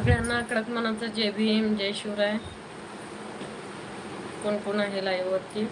सगळ्यांना कडक मनाचं जय भीम जय शिवराय. कोण कोण आहे लाईव्ह वरती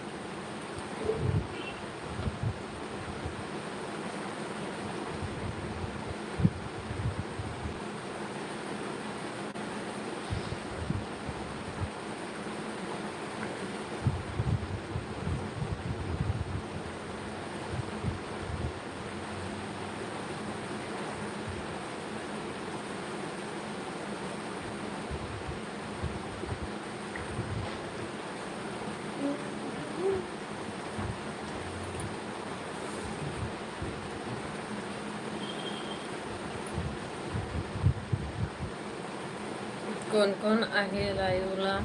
कोण कोण आहे लाईव्हला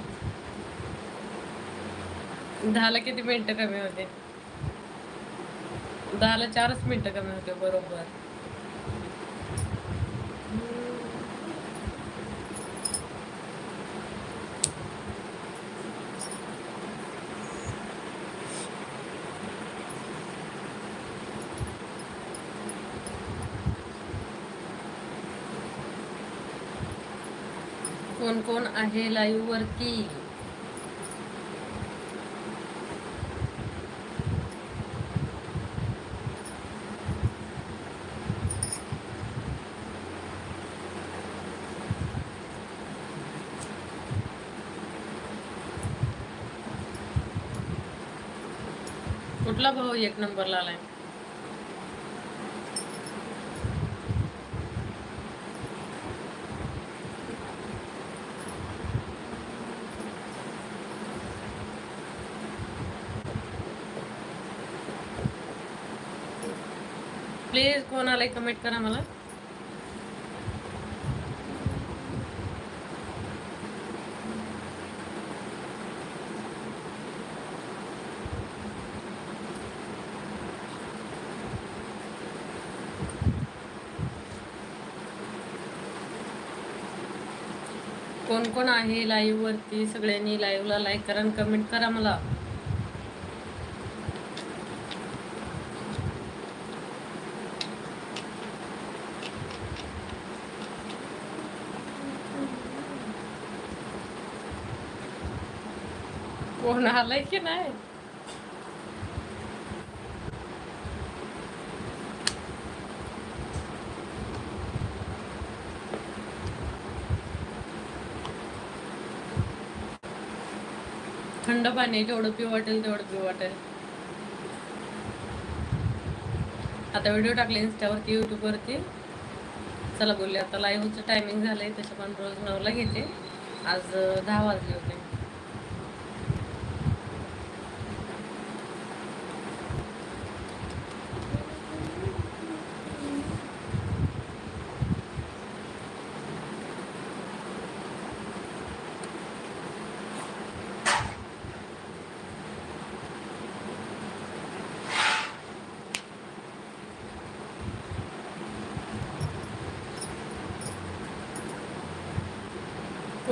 दहाला किती मिनिटं कमी होते? दहाला चारच मिनिटं कमी होते बरोबर. कोण कोण आहे लाईव्ह वरती? कुठला भाऊ एक नंबरला आलाय? प्लीज कोण आलाय कमेंट करा मला. कोण कोण आहे लाईव्ह वरती? सगळ्यांनी लाईव्हला लाईक करा आणि कमेंट करा मला. कोण आलंय की नाही? थंड पाणी जेवढं पिऊ वाटेल तेवढं पिऊ वाटेल. आता व्हिडिओ टाकले इन्स्टावरती यूट्यूबवरती चला बोलले आता लाईव्हचं टायमिंग झालंय तसं पण रोज नऊला घेते आज दहा वाजले होते.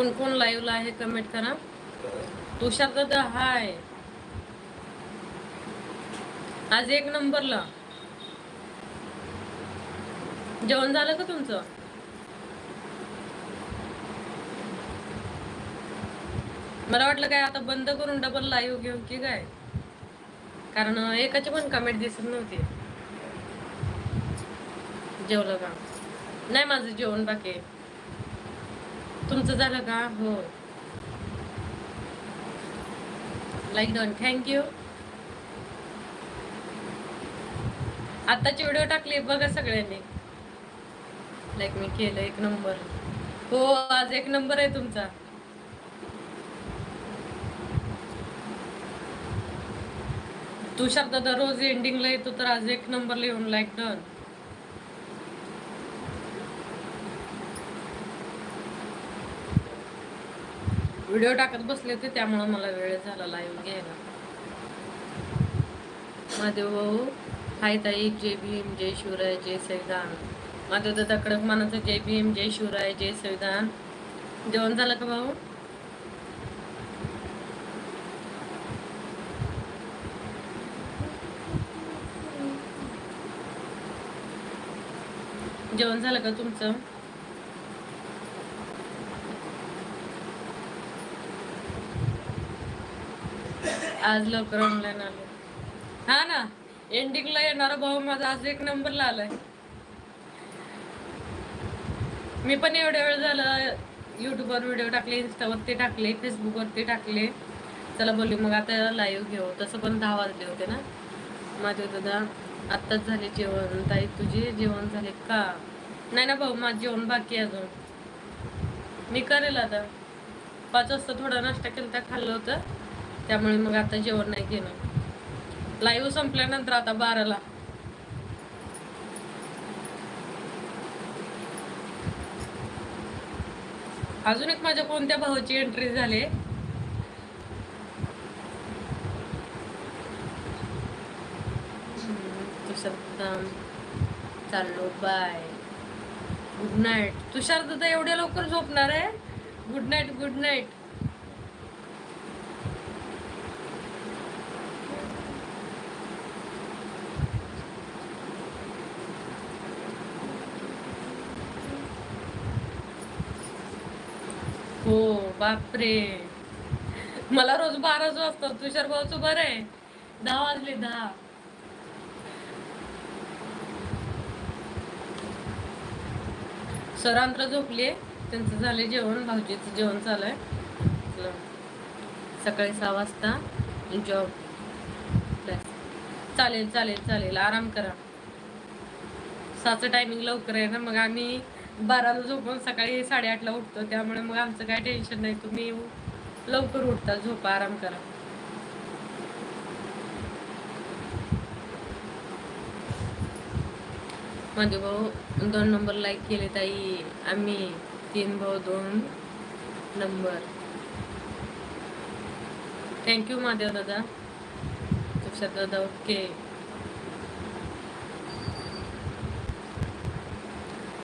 कोण कोण लाईव्हला आहे कमेंट करा. तुषार दादा हाय आज एक नंबरला. जेवण झालं का तुमचं? मला वाटलं काय आता बंद करून डबल लाईव्ह घेऊ की काय? कारण एकाची पण कमेंट दिसत नव्हती. जेवलं का? नाही माझं जेवण बाकी आहे. तुमचं झालं का? हो. लाईक डन थँक्यू आताची व्हिडिओ टाकली बघा सगळ्यांनी. लाईक मी केलं एक नंबर हो आज एक नंबर आहे तुमचा. तुषार शब्द रोज एंडिंगला येतो तर आज एक नंबरला येऊन लाईक डन व्हिडिओ टाकत बसले होते त्यामुळं मला वेळ झाला लाईव्ह घ्यायला. महादेव भाऊ हाय ताई जय भीम जय शिवराय जय संविधान महादेव दादा कडक मानाचं जय भीम जय शिवराय जय संविधान जेवण झालं का भाऊ? जेवण झालं का तुमचं? आज लवकर ऑनलाईन आलो. हा ना एंडिंगला येणारा भाऊ माझा आज एक नंबरला आलाय. मी पण एवढ्या वेळ झालं युट्यूबवर व्हिडिओ टाकले इन्स्टावरती टाकले फेसबुकवरती टाकले. चला बोलू मग आता लाईव्ह घेऊ. तसं पण दहा वाजले होते ना. माझे दादा आत्ताच झाले जेवण. ताई तुझे जेवण झाले का? नाही ना भाऊ माझं जेवण बाकी अजून. मी करेल आता. पाच वाजता थोडा नाश्ता केला तर खाल्लं होतं. त्यामुळे मग आता जेवण नाही केलं. लाईव्ह संपल्यानंतर आता बाराला. अजून एक माझ्या कोणत्या भावाची एंट्री झाली? चाललो बाय गुड नाईट तुषार दादा एवढ्या लवकर झोपणार आहे? गुड नाईट गुड नाईट हो बापरे. मला रोज बाराच वाजतात तुषार भाऊच बरं आहे. दहा वाजले दहा. सरांत्र झोपले. त्यांचं झाले जेवण भाऊजीचं जेवण चालू. आहे सकाळी सहा वाजता जॉब चालेल चालेल चालेल. आराम करा. साचं टायमिंग लवकर आहे ना मग आम्ही बाराला झोपून सकाळी साडेआठला उठतो त्यामुळे मग आमचं काय टेन्शन नाही. तुम्ही लवकर उठता झोपा आराम करा. माझे भाऊ दोन नंबर लाईक केले ताई. आम्ही तीन भाऊ दोन नंबर थँक्यू महादेव दादा. तुषार दादा ओके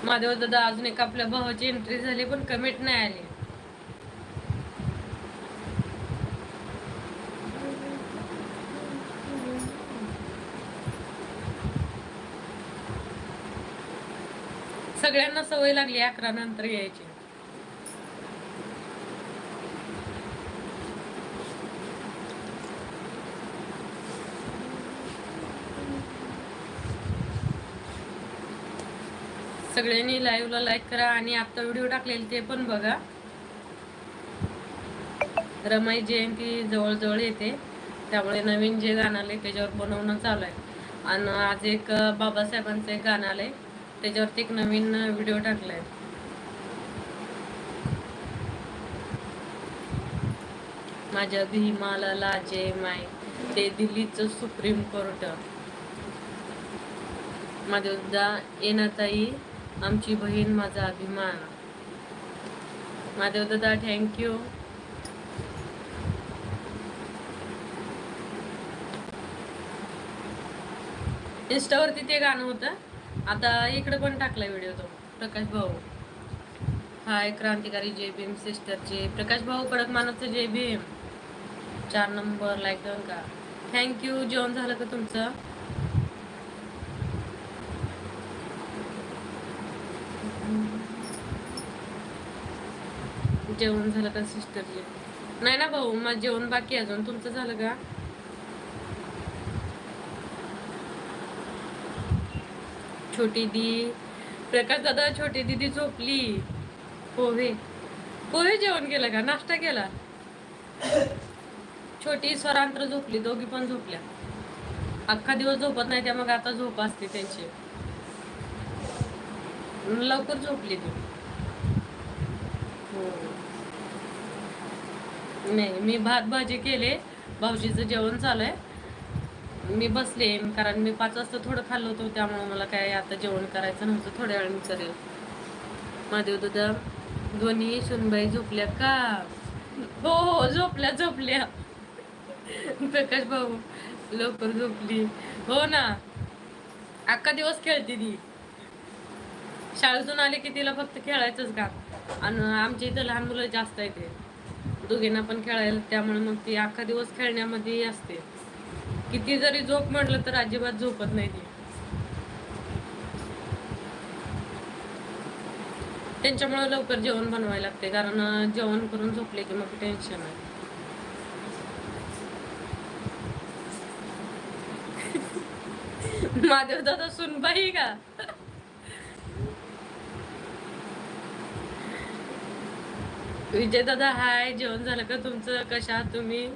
महादेव दादा अजून एक आपल्या भावाची एंट्री झाली पण कमेंट नाही आली. सगळ्यांना सवय लागली अकरा नंतर यायची. सगळ्यांनी लाईव्हला लाईक करा आणि आता व्हिडिओ टाकलेले ते पण बघा. रमाई जयंती जवळजवळ येते. त्यामुळे नवीन जे गाणं आले त्याच्यावर बनवणं चालू आहे. आणि आज एक बाबासाहेबांचं एक गाणं आलंय. त्याच्यावरती एक नवीन व्हिडिओ टाकलाय. माझ्या भीमाला लाजे माय ते दिल्लीचं सुप्रीम कोर्ट. माझ्या उद्या येणाताई आमची बहीण माझा अभिमान. माधव दादा थँक्यू इंस्टावरती ते गाणं होतं. आता इकडे पण टाकला व्हिडिओ तो. प्रकाश भाऊ. हाय क्रांतिकारी जय भीम सिस्टरचे प्रकाश भाऊ कडक मानवचं जय भीम. चार नंबर लाईक दोन का? थँक्यू जेवण झालं का तुमचं? जेवण झालं का सिस्टरचे नाही ना भाऊ माझं जेवण बाकी अजून. तुमचं झालं का? छोटी दी. प्रकाश दादा छोटी दीदी झोपली. पोहे. पोहे जेवण केलं का? नाश्ता केला? छोटी स्वरांत्र झोपली. दोघी पण झोपल्या. अख्खा दिवस झोपत नाही त्या मग आता झोप असते त्यांची. लवकर झोपली ती. नाही मी भात भाजी केले. भाऊजीचं जेवण चालू आहे मी बसले कारण मी पाच वाजता थोडं खाल्लं होतं त्यामुळे मला काय आता जेवण करायचं नव्हतं थोड्या वेळाने करेल महादेव दादा दोन्ही सुनबाई झोपल्या का? हो हो झोपल्या झोपल्या. प्रकाश भाऊ लवकर झोपली. हो ना. अख्खा दिवस खेळते ती. शाळेतून आले की तिला फक्त खेळायचंच का? आणि आमच्या इथं लहान मुलं जास्त आहे ते. दोघींना पण खेळायला त्यामुळे मग ती अख्खा दिवस खेळण्यामध्ये असते. किती जरी झोप म्हटलं तर अजिबात झोपत नाही ती. त्यांच्यामुळे लवकर जेवण बनवायला लागते कारण जेवण करून झोपले की मग टेन्शन आहे. माधव दादा सुनबाई का? विजय दादा हाय. जेवण झालं का तुमचं? कशा आहात तुम्ही?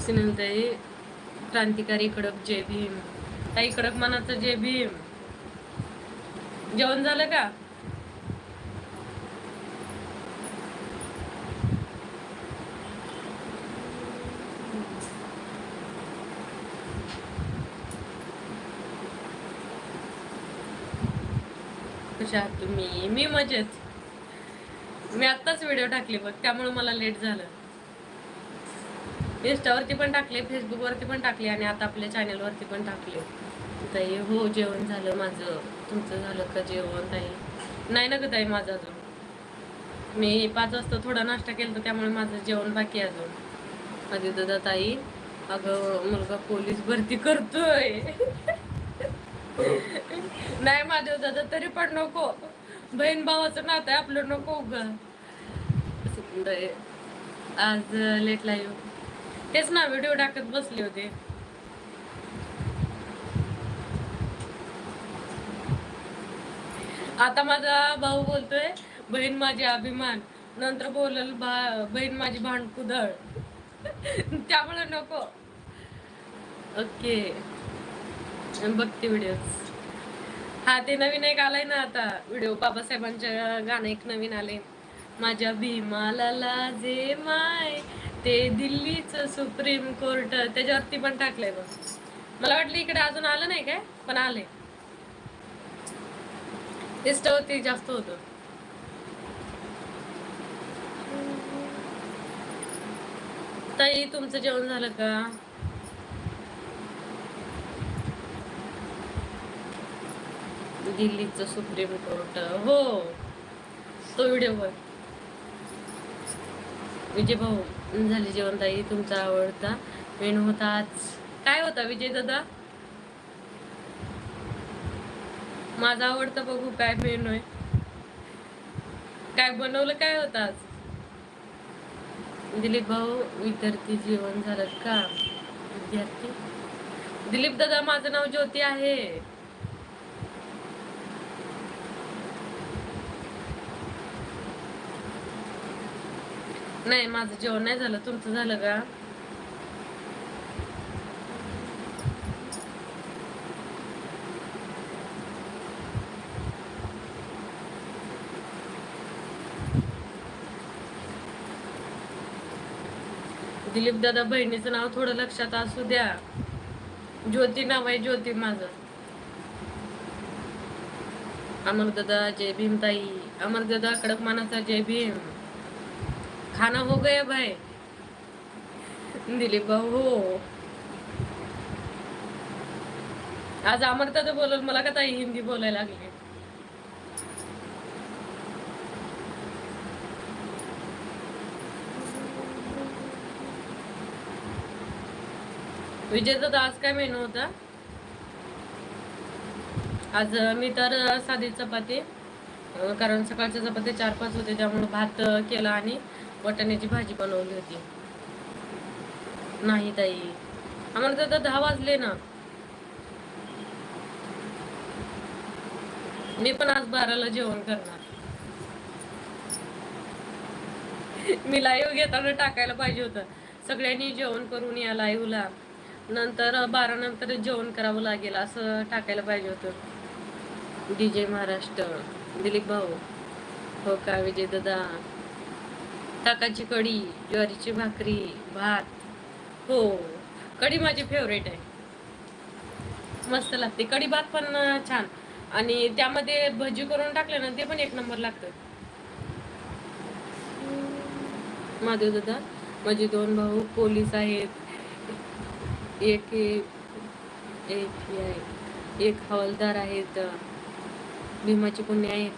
सिनंताई क्रांतिकारी कडक जय भीम. ताई कडक मनाचं जय भीम. जेवण झालं का? कशा आहात तुम्ही मी मजेत. मी आत्ताच व्हिडिओ टाकले बघ त्यामुळे मला लेट झालं. इंस्टावरती पण टाकले फेसबुकवरती पण टाकले आणि आता आपल्या चॅनलवरती पण टाकले. ताई हो जेवण झालं माझं. तुमचं झालं का जेवण ताई? नाही ना ग ताई माझं अजून. मी पाच वाजता थोडा नाश्ता केला तर त्यामुळे माझं जेवण बाकी अजून. माझी दादा ताई अगं मुलगा पोलीस भरती करतोय. नाही माझ्या दादा तरी पण नको. बहीण भावाचं नातं आहे आपलं नको उग. आज लेट लाईव्ह तेच ना व्हिडिओ टाकत बसले होते. आता माझा भाऊ बोलतोय बहीण माझी अभिमान. नंतर बोलल बहीण माझी भांडकुदळ. त्यामुळे नको. ओके. बघते व्हिडिओ हा ते नवीन एक आलाय ना आता व्हिडिओ बाबासाहेबांच्या गाणं एक नवीन आले माझ्या भीमाला लाजे माय ते दिल्लीच सुप्रीम कोर्ट. त्याच्यावरती पण टाकलंय बघ. मला वाटलं इकडे अजून आलं नाही काय पण आले होती जास्त होत. ताई तुमचं जेवण झालं का? दिल्लीचं सुप्रीम कोर्ट. हो. तो व्हिडिओ बघ. विजय भाऊ झाले जेवण ताई तुमचा आवडता मेनू होता आज. काय होता विजय दादा? माझा आवडता बघू काय मेनू आहे काय बनवलं काय होतं आज? दिलीप भाऊ विद्यार्थी जेवण झालं का? विद्यार्थी. दिलीप दादा माझं नाव ज्योती आहे. नाही माझं जेवण नाही झालं. तुमचं झालं का? दिलीप दादा बहिणीचं नाव थोडं लक्षात असू द्या. ज्योती नाव आहे ज्योती माझं. अमर दादा जय भीम ताई अमर दादा कडक मानाचा जय भीम. खाना हो गया भाई। दिलीप भाऊ हो। आज अमरता तर बोलल मला का ताई हिंदी बोलायला लागली? विजयचा आज काय मेनू होता? आज मी तर साधी चपाती कारण सकाळच्या चपाती चार पाच होते त्यामुळे भात केला आणि वाटाण्याची भाजी बनवली होती. नाही ताई आम्हाला तर दहा वाजले ना. मी पण आज बाराला जेवण करणार. मी लाईव्ह घेताना टाकायला पाहिजे होतं. सगळ्यांनी जेवण करून या लाईव्हला. नंतर बारा नंतर जेवण करावं लागेल असं टाकायला पाहिजे होतं. डीजे महाराष्ट्र दिलीप भाऊ. हो का विजय दादा? ताकाची कढी ज्वारीची भाकरी भात. हो कढी माझी फेवरेट आहे. मस्त लागते. कढी भात पण छान. आणि त्यामध्ये भजी करून टाकले ना ते पण एक नंबर लागतं. महादेव दादा माझे दोन भाऊ पोलीस आहेत. एक एक एक हवालदार आहेत. भीमाची पुण्य आहे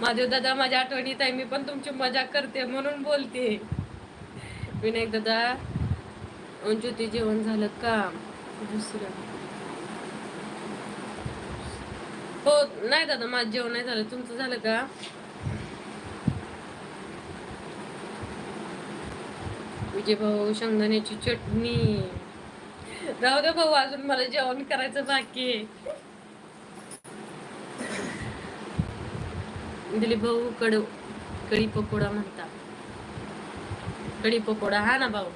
माझे दादा माझ्या आठवणीत आहे मी पण तुमची मजा करते म्हणून बोलते. विनायक दादा ज्योती जेवण झालं का? दुसरं. हो नाही दादा माझं जेवण नाही झालं. तुमचं झालं का? विजय भाऊ शेंगदाण्याची चटणी. राहू दे भाऊ अजून मला जेवण करायचं बाकी आहे. दिलीप भाऊ कडू कढी पकोडा म्हणता. कढी पकोडा हा ना भाऊ?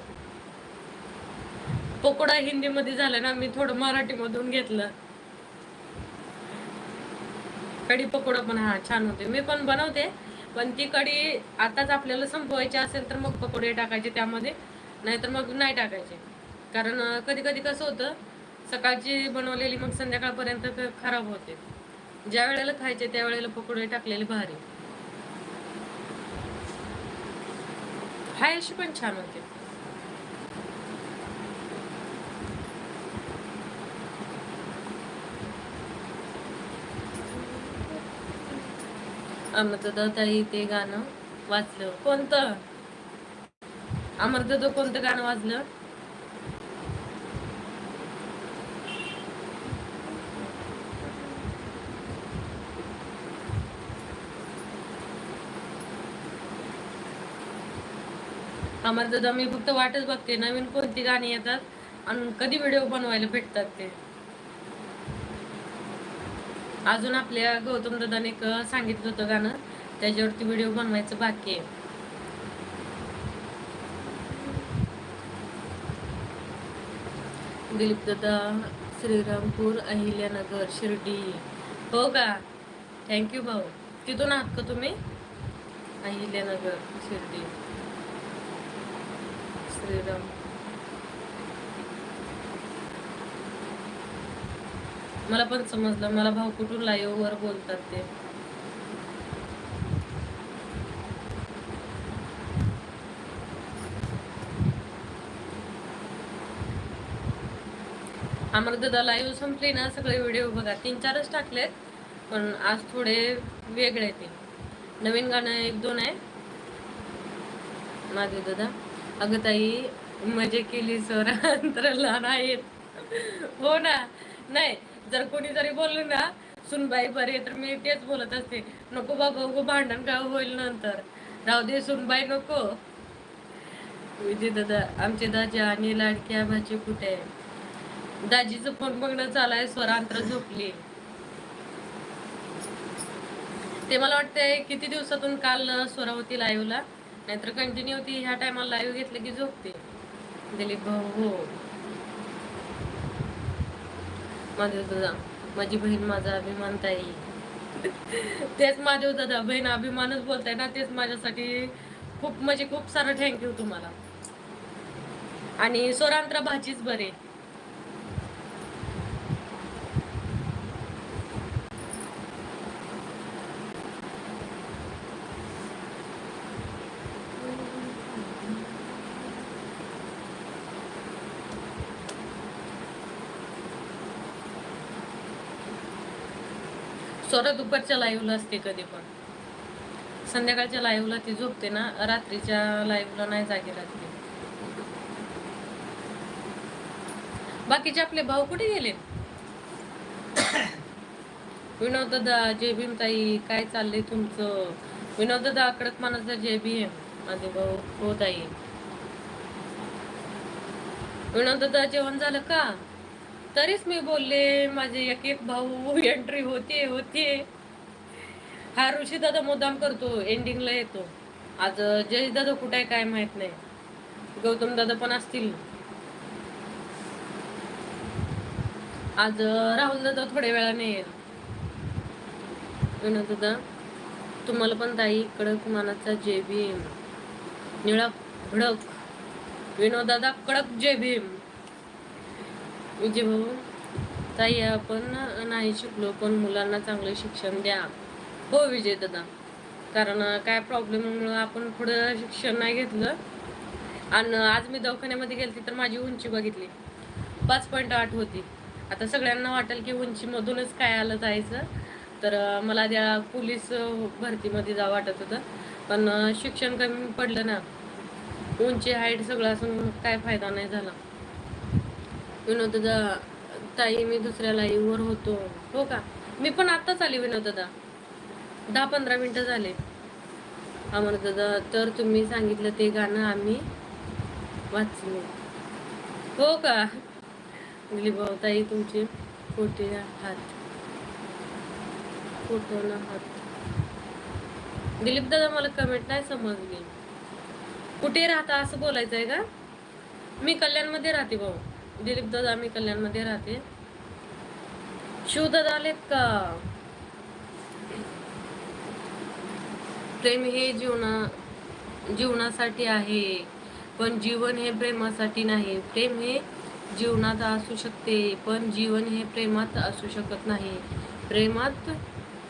पकोडा हिंदी मध्ये झाला ना मी थोडं मराठी मधून घेतलं. कढी पकोडा पण हा छान होते. मी पण बनवते पण ती कढी आताच आपल्याला संपवायची असेल तर मग पकोडे टाकायचे त्यामध्ये नाहीतर मग नाही टाकायचे. कारण कधी कधी कसं होतं सकाळची बनवलेली मग संध्याकाळपर्यंत खराब होते. ज्या वेळेला खायचे त्या वेळेला पकोडे टाकलेले भारी. हाय अशी पण छान होते. अमृता ताई ते गाणं वाचलं कोणतं? अमृता कोणतं गाणं वाजलं? आम्हाला दादा मी फक्त वाटच बघते. नवीन कोणती गाणी येतात आणि कधी व्हिडिओ बनवायला भेटतात ते. अजून आपल्या गौतम दादाने एक सांगितलं होतं गाणं. त्याच्यावरती व्हिडिओ बनवायचं बाकी आहे. दिलीप दादा श्रीरामपूर अहिल्यानगर शिर्डी. हो का? थँक्यू भाऊ. तिथून आहात का तुम्ही? अहिल्यानगर शिर्डी. श्रीराम मला पण समजलं. मला भाऊ कुठून लाईव्ह वर बोलतात ते. आम्हाला दादा लाईव्ह संपली ना सगळे व्हिडिओ बघा. तीन चारच टाकलेत पण आज थोडे वेगळे ते. नवीन गाणं एक दोन आहे. माझे दादा. अगं ताई मजे केली सर अंतर लहान आहेत. हो ना? नाही जर कोणी जरी बोललं ना सुनबाई बरे तर मी तेच बोलत असते. नको बाबा उगं भांडण काय होईल नंतर. राहू दे सुनबाई नको. विजय दादा आमचे दाजी आणि लाडक्या भाजी कुठे आहे? दाजीचं फोन बघणं चालाय स्वरांतर झोपली. ते मला वाटतंय किती दिवसातून काल स्वरा लाईव्हला नाहीतर कंटिन्यू होती. ह्या टायमाला लाईव्ह घेतलं की झोपते. दिलीप भाऊ हो. माझे दादा माझी बहीण माझा अभिमान ताई. तेच माझे दादा बहीण अभिमानच बोलताय ना तेच माझ्यासाठी खूप म्हणजे खूप सारं थँक्यू तुम्हाला. आणि सोरांत्र भाजीच बरे. स्वरा दुपारच्या लाईव्हला असते कधी पण. संध्याकाळच्या लाईव्हला ती झोपते ना रात्रीच्या लाईव्हला नाही जागी राहते बाकीचे आपले भाऊ कुठे गेले? विनोद दादा जय भीम ताई काय चाललंय तुमचं? विनोद दादा कडक मानाचा जय भीम माझे भाऊ हो ताई. विनोद दादा जेवण झालं का? तरीच मी बोलले माझे एक एक भाऊ एंट्री होते होते. हा ऋषी दादा मुद्दाम करतो एंडिंगला येतो. आज जय दादा कुठे आहे काय माहीत नाही. गौतम दादा पण असतील. आज राहुल दादा थोड्या वेळाने येईल. विनोद दादा तुम्हाला पण ताई कडक मानाचा जय भीम. निळा भडक. विनोद दादा कडक जय भीम. विजय भाऊ ताई आपण नाही शिकलो पण मुलांना चांगलं शिक्षण द्या. हो विजय दादा. कारण काय प्रॉब्लेममुळं आपण पुढं शिक्षण नाही घेतलं. आणि आज मी दवाखान्यामध्ये गेले तर माझी उंची बघितली. पाच पॉईंट आठ होती. आता सगळ्यांना वाटेल की उंचीमधूनच काय आलं जायचं. तर मला त्या पोलीस भरतीमध्ये जा वाटत होतं. पण शिक्षण कमी पडलं ना. उंची हाईट सगळं असून काय फायदा नाही झाला. विनोददा ताई मी दुसऱ्या लाईव्हवर होतो. हो का? मी पण आत्ताच आली विनोददा. दहा पंधरा मिनटं झाले. अमर दादा तर तुम्ही सांगितलं ते गाणं आम्ही वाचले. हो का? दिलीप ताई तुमचे खोटे हात. फोटो ना हात. दिलीप दादा मला कमेंट नाही समजली. कुठे राहता? असं बोलायचं आहे का? मी कल्याणमध्ये राहते भाऊ. दिलीप दादा मी कल्याणमध्ये राहते. शिव दादा आलेत का? प्रेम हे जीवना जीवनासाठी आहे पण जीवन हे प्रेमासाठी नाही. प्रेम हे जीवनात असू शकते पण जीवन हे प्रेमात असू शकत नाही. प्रेमात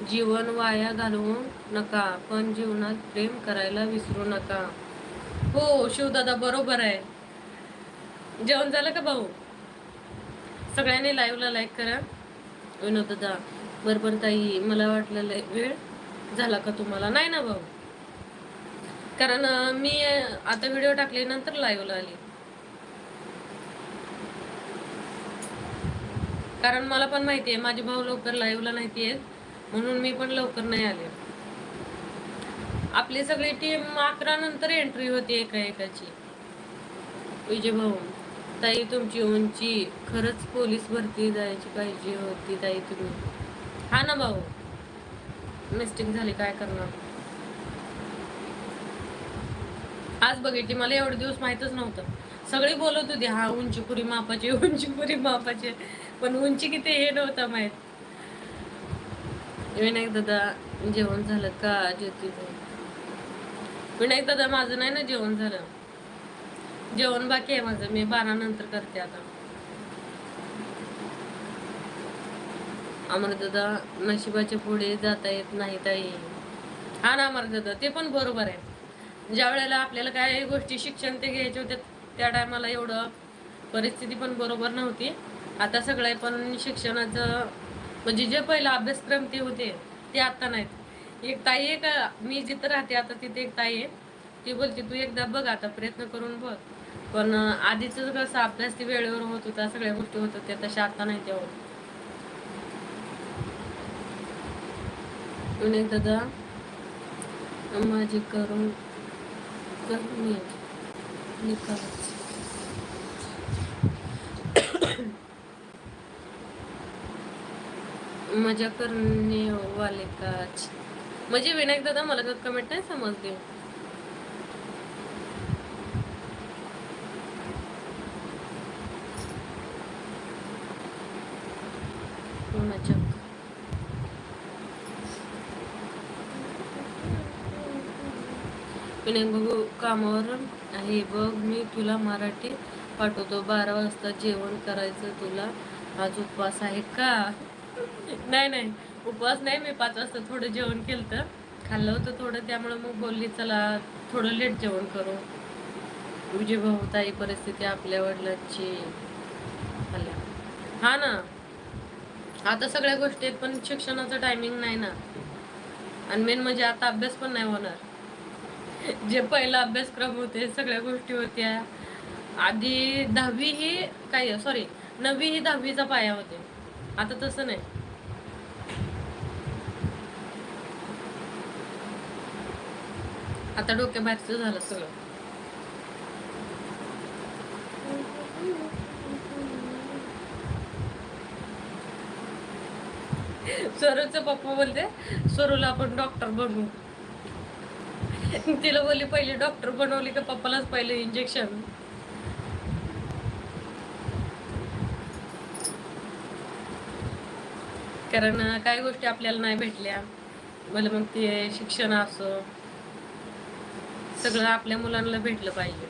जीवन वाया घालवू नका पण जीवनात प्रेम करायला विसरू नका. हो शिवदादा बरोबर आहे. जेवण झालं का भाऊ? सगळ्यांनी लाईव्हला लाईक करा. विनोद दादा बरोबर ताई मला वाटलं वेळ झाला का तुम्हाला? नाही ना भाऊ? कारण मी आता व्हिडिओ टाकले नंतर लाईव्हला आली. कारण मला पण माहिती आहे माझे भाऊ लवकर लाईव्हला नाही येत म्हणून मी पण लवकर नाही आले. आपली सगळी टीम अकरा नंतर एंट्री होती एका एकाची विजय भाऊ. ताई तुमची उंची खरंच पोलीस भरती जायची पाहिजे होती ताई तुम्ही. हा ना भाऊ. मिस्टेक झाली काय करणार? आज बघितली मला एवढे दिवस माहीतच नव्हतं. सगळी बोलत होती हा उंची पुरी मापाची उंची पुरी मापाची. पण उंची किती हे नव्हतं माहीत. विनायक दादा जेवण झालं का ज्योती विनायक दादा माझं नाही ना जेवण झालं? जेवण बाकी आहे माझं. मी बारा नंतर करते आता. अमर दादा नशिबाच्या पुढे जाता येत नाही ताई. हा ना अमर दादा ते पण बरोबर आहे. ज्या वेळेला आपल्याला काय गोष्टी शिक्षण ते घ्यायचे होते त्या टायमाला एवढं परिस्थिती पण बरोबर नव्हती. आता सगळे पण शिक्षणाचं म्हणजे जे पहिला अभ्यासक्रम ते होते ते आता नाहीत. एक ताई आहे का मी जिथं राहते आता तिथे एक ताई आहे. ती बोलते तू एकदा बघ आता प्रयत्न करून बघ. पण आधीच कसं अभ्यास ती वेळेवर होत होता सगळ्या गोष्टी होत होत्या तशा आता नाही त्या होत विनायक दादा माझी करून करून मजा करणे वाले काच म्हणजे विनायक दादा मला कमेंट नाही समजते मजा विनायक बघू कामावर आहे. बघ मी तुला मराठी पाठवतो. बारा वाजता जेवण करायचं तुला. आज उपवास आहे का? नाही नाही. उपवास नाही मी पाच वाजता थोडं जेवण केलं तर खाल्लं होतं थोडं त्यामुळे मग बोलली चला थोडं लेट जेवण करू. तुझी भाऊ ताई परिस्थिती आपल्या वडिलांची. आल्या. हा ना. आता सगळ्या गोष्टी आहेत पण शिक्षणाचं टायमिंग नाही ना. आणि मेन म्हणजे आता अभ्यास पण नाही होणार. जे पहिला अभ्यासक्रम होते सगळ्या गोष्टी होत्या. आधी दहावी ही काय सॉरी नववी ही दहावीचा पाया होते. आता तसं नाही. आता डोक्या बाहेरचं झालं सगळं. स्वरूचं पप्पा बोलते स्वरूला आपण डॉक्टर बनवू तिला बोलली पहिले डॉक्टर बनवली का पप्पालाच पहिले इंजेक्शन कारण काही गोष्टी आपल्याला नाही भेटल्या. मला मग ते शिक्षण असो. सगळं आपल्या मुलांना भेटलं पाहिजे.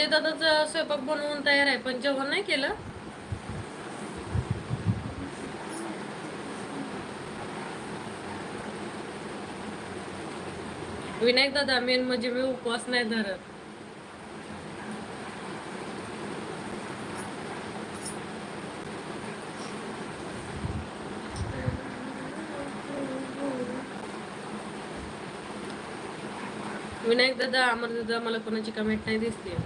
म्हणजे विजयदादाचा स्वयंपाक बनवून तयार आहे पण जेवण नाही केलं. विनायक दादा मेन म्हणजे मी उपवास नाही धरत. विनायक दादा अमर दादा मला कोणाची कमेंट नाही दिसते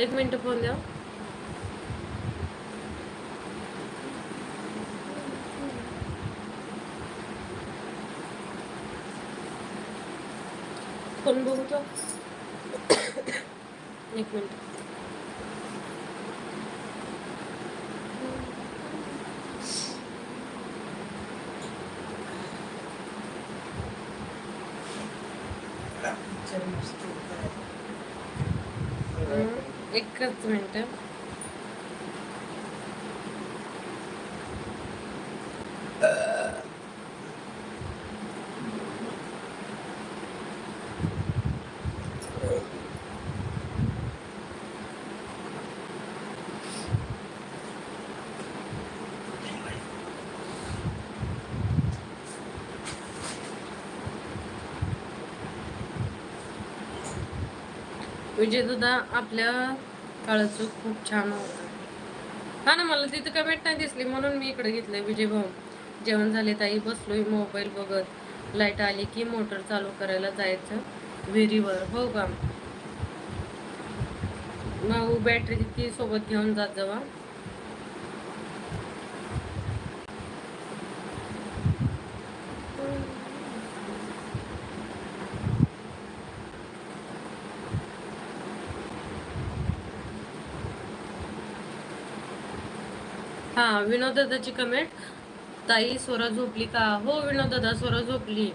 एक मिनटं फोन द्या. कोण बघतो एक मिनटं. एकच म्हणजे सुद्धा आपल्या काळाचं खूप छान होतं हा ना मला तिथं कमेंट नाही दिसली? म्हणून मी इकडे घेतलंय विजय भाऊ. जेवण झाले ताई बसलोय मोबाईल बघत. लाइट आली की मोटर चालू करायला जायचं विहिरीवर. हो का? भाऊ बॅटरी ती सोबत घेऊन जात जावा हा विनोद दादाची कमेंट ताई स्वरा झोपली का? हो विनोद दादा स्वरा झोपली.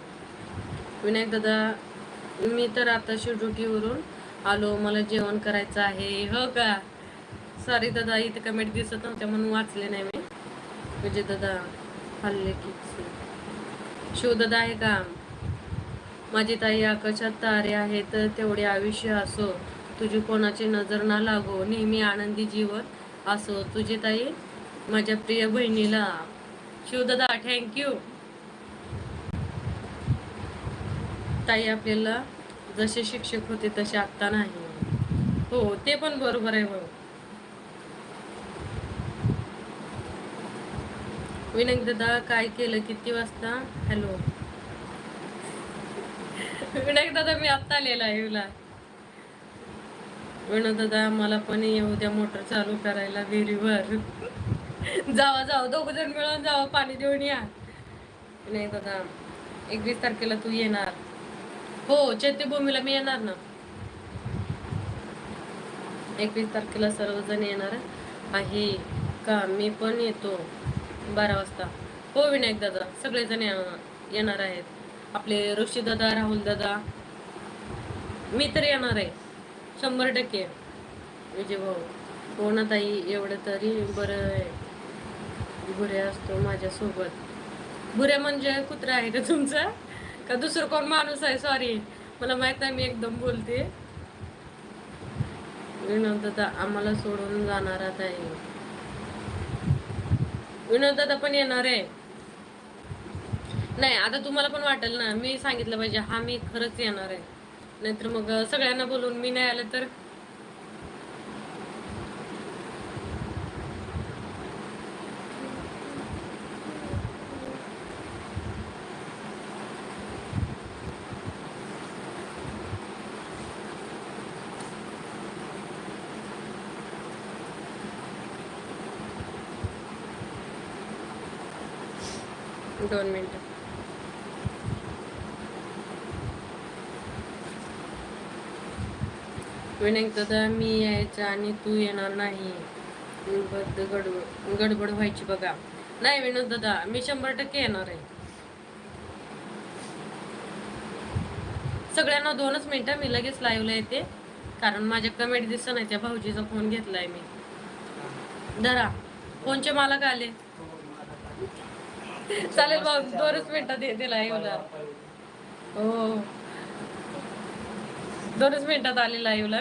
विनायक दादा मी तर आता ड्युटीवरून आलो. मला जेवण करायचं आहे. हो का? सॉरी दादा इथे कमेंट दिसत नव्हत्या म्हणून वाचले नाही मी. विजय दादा हल्ले की शिवदादा आहे का? माझी ताई आकाशात तारे आहेत तेवढे आयुष्य असो. तुझी कोणाची नजर ना लागो. नेहमी आनंदी जीवन असो. तुझी ताई? माझ्या प्रिय बहिणीला. शिवदादा थँक्यू ताई आपल्याला जसे शिक्षक होते तसे आत्ता नाही. हो ते पण बरोबर आहे भाऊ. विनायक दादा काय केलं किती वाजता? हॅलो विनायक दादा मी आत्ता आलेला आहे विनोद दादा मला पण येऊ द्या मोटर चालू करायला विहिरीवर. जावा जावा. दोघ जण मिळून जावा. पाणी देऊन या. नाही दादा एकवीस तारखेला तू येणार. हो चैत्यभूमीला मी येणार ना. एकवीस तारखेला सर्वजण येणार. आहे का? मी पण येतो. बारा वाजता. हो विनायक दादा. सगळेजण येणार येणार आहेत. आपले ऋषी दादा राहुल दादा. मी तर येणार आहे. शंभर टक्के. विजय भाऊ. हो ना ताई एवढं तरी बरं आहे. बुरे असतो माझ्यासोबत. बुरे म्हणजे कुत्रा आहे का तुमचा? का दुसरं कोण माणूस आहे? सॉरी मला माहीत आहे मी एकदम बोलते. विनोद दादा आम्हाला सोडून जाणार आहे. विनोद दादा पण येणार आहे. नाही आता तुम्हाला पण वाटेल ना. मी सांगितलं पाहिजे हा मी खरंच येणार आहे. नाहीतर मग सगळ्यांना बोलून मी नाही आलं तर दोन मिनटं. विनायक दादा मी यायचं आणि तू येणार नाही. गडबड गडबड व्हायची बघा. नाही विनोद दादा मी शंभर टक्के येणार आहे. सगळ्यांना दोनच मिनिटं मी लगेच लाईव्हला येते. कारण माझ्या कमेंट दिसत नाही त्या भाऊजीचा फोन घेतलाय मी. धरा फोनचे मालक आले. चालेल भाऊ दोनच मिनिटात दिला येऊला हो. दोनच मिनिटात आले लाईव्हला